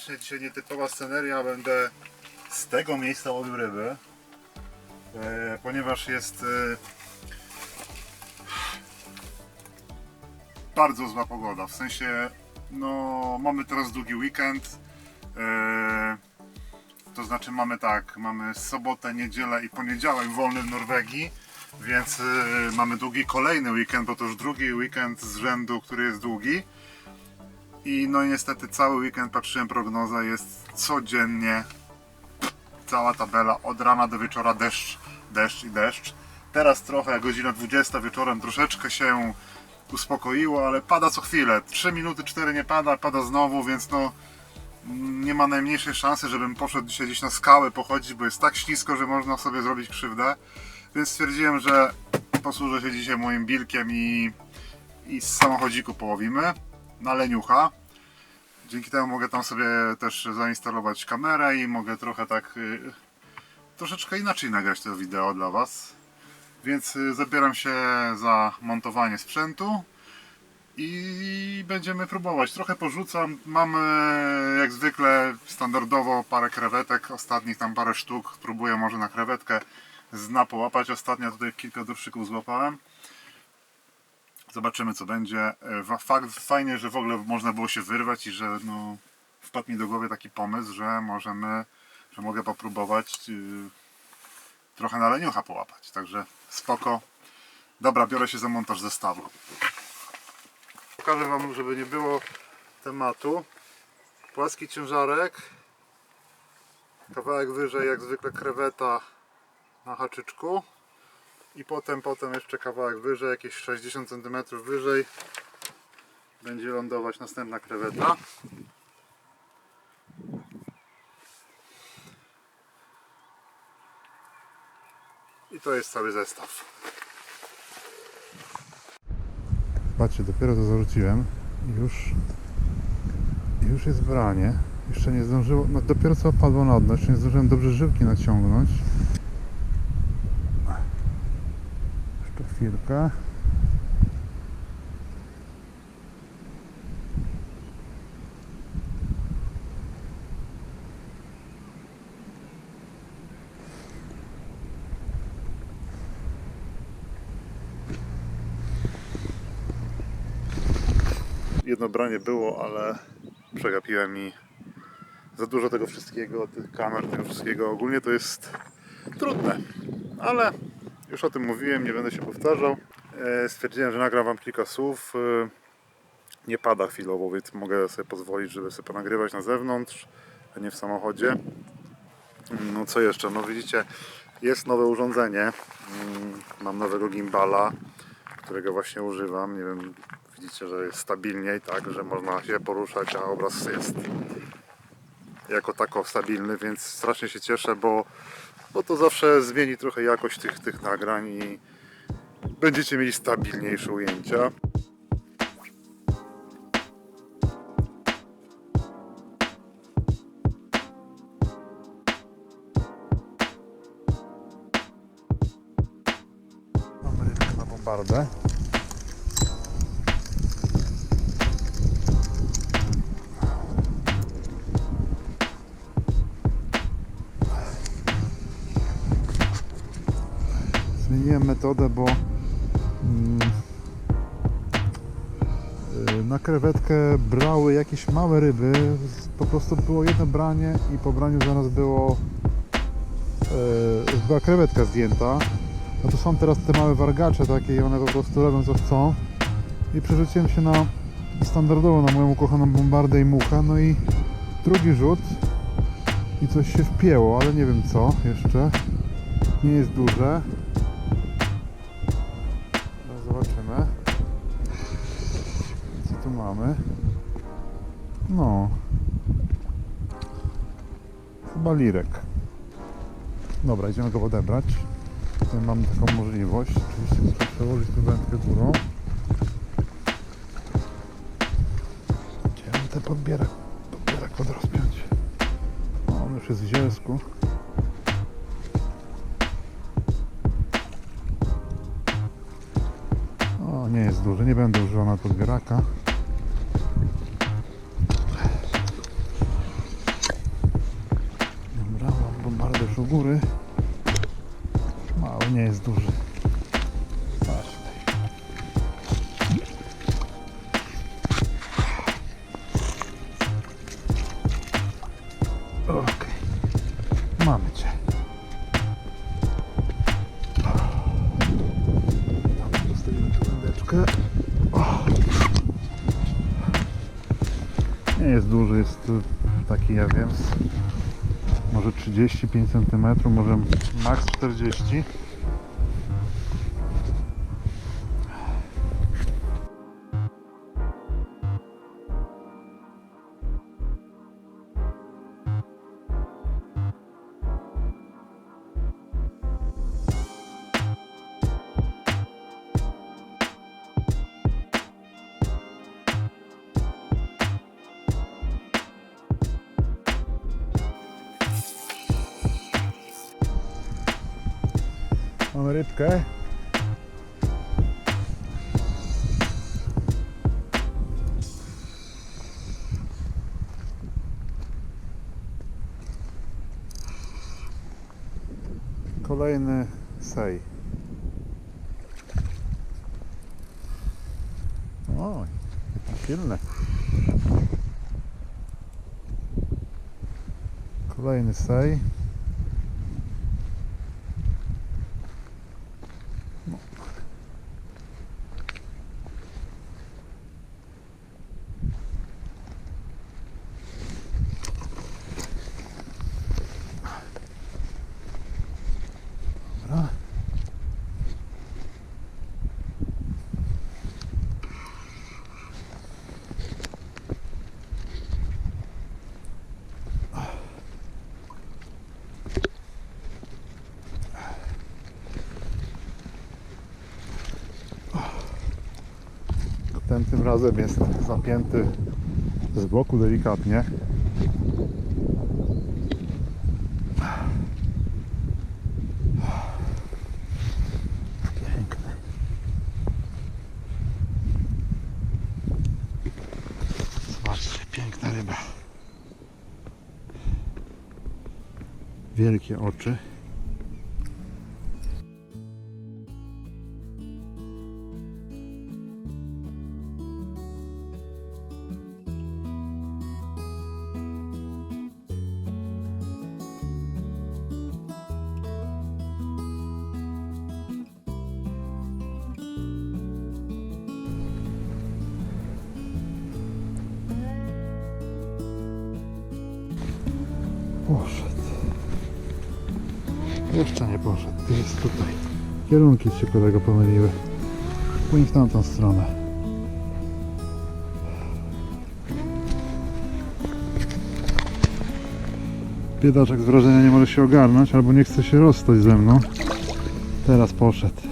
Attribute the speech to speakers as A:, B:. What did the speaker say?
A: Serdecznie. Dzisiaj nietypowa sceneria. Będę z tego miejsca łowił ryby, e, ponieważ jest e, bardzo zła pogoda. W sensie, no, mamy teraz długi weekend. E, to znaczy mamy tak, mamy sobotę, niedzielę i poniedziałek wolny w Norwegii, więc mamy długi kolejny weekend, bo to już drugi weekend z rzędu, który jest długi. I no niestety cały weekend patrzyłem prognozę, jest codziennie cała tabela od rana do wieczora deszcz, deszcz i deszcz. Teraz trochę, godzina 20 wieczorem troszeczkę się uspokoiło, ale pada co chwilę. 3 minuty, 4 nie pada, pada znowu, więc no nie ma najmniejszej szansy, żebym poszedł dzisiaj gdzieś na skałę pochodzić, bo jest tak ślisko, że można sobie zrobić krzywdę. Więc stwierdziłem, że posłużę się dzisiaj moim bilkiem i, i z samochodziku połowimy na leniucha. Dzięki temu mogę tam sobie też zainstalować kamerę i mogę trochę tak y, troszeczkę inaczej nagrać to wideo dla Was. Więc y, zabieram się za montowanie sprzętu i będziemy próbować. Trochę porzucam. Mam e, jak zwykle standardowo parę krewetek, ostatnich tam parę sztuk. Próbuję może na krewetkę z dna połapać. Ostatnio tutaj kilka dorszyków złapałem. Zobaczymy co będzie. E, Fakt fajnie, że w ogóle można było się wyrwać i że no, wpadł mi do głowy taki pomysł, że możemy, że mogę popróbować yy, trochę na leniucha połapać. Także spoko. Dobra, biorę się za montaż zestawu. Pokażę Wam, żeby nie było tematu. Płaski ciężarek. Kawałek wyżej, jak zwykle kreweta na haczyczku. I potem, potem jeszcze kawałek wyżej, jakieś 60 cm wyżej. Będzie lądować następna kreweta. I to jest cały zestaw. Patrzcie, dopiero to zarzuciłem już, już jest branie. Jeszcze nie zdążyło, no dopiero co opadło na dno, jeszcze nie zdążyłem dobrze żyłki naciągnąć. Chwilkę. Jedno branie było, ale przegapiłem i za dużo tego wszystkiego, tych kamer, tego wszystkiego. Ogólnie to jest trudne, ale już o tym mówiłem, nie będę się powtarzał. E, Stwierdziłem, że nagram Wam kilka słów. E, Nie pada chwilowo, więc mogę sobie pozwolić, żeby sobie ponagrywać na zewnątrz, a nie w samochodzie. No co jeszcze? No widzicie, jest nowe urządzenie. Mm, Mam nowego gimbala, którego właśnie używam. Nie wiem, widzicie, że jest stabilniej, tak, że można się poruszać, a obraz jest jako tako stabilny, więc strasznie się cieszę, bo, bo to zawsze zmieni trochę jakość tych, tych nagrań i będziecie mieli stabilniejsze ujęcia. Mamy rybkę na bombardę. Zmieniłem metodę, bo mm, y, na krewetkę brały jakieś małe ryby. Po prostu było jedno branie i po braniu zaraz było y, była krewetka zdjęta. No to są teraz te małe wargacze takie i one po prostu robią co chcą. I przerzuciłem się na standardowo na moją ukochaną bombardę i mucha. No i drugi rzut i coś się wpięło, ale nie wiem co jeszcze. Nie jest duże. Mamy? No. Chyba lirek. Dobra, idziemy go odebrać. Tutaj mam taką możliwość. Oczywiście muszę przełożyć tu wędkę górą. Chciałem ten podbierak, podbierak podrozpiąć. O, on już jest w zielsku. O, nie jest duży, nie będę używał na podbieraka.
B: U góry. Mały, nie jest duży. Nie jest duży, jest taki, ja wiem, może 35 cm, może max 40 Mamy rybkę. Kolejny sej. O, silny. Kolejny sej. Ten tym razem jest zapięty z boku delikatnie. Piękny. Zobaczcie, piękna ryba. Wielkie oczy. Poszedł. Jeszcze nie poszedł. Jest tutaj. Kierunki się kolego pomyliły. Płyń w tamtą stronę. Biedaczek z wrażenia nie może się ogarnąć albo nie chce się rozstać ze mną. Teraz poszedł.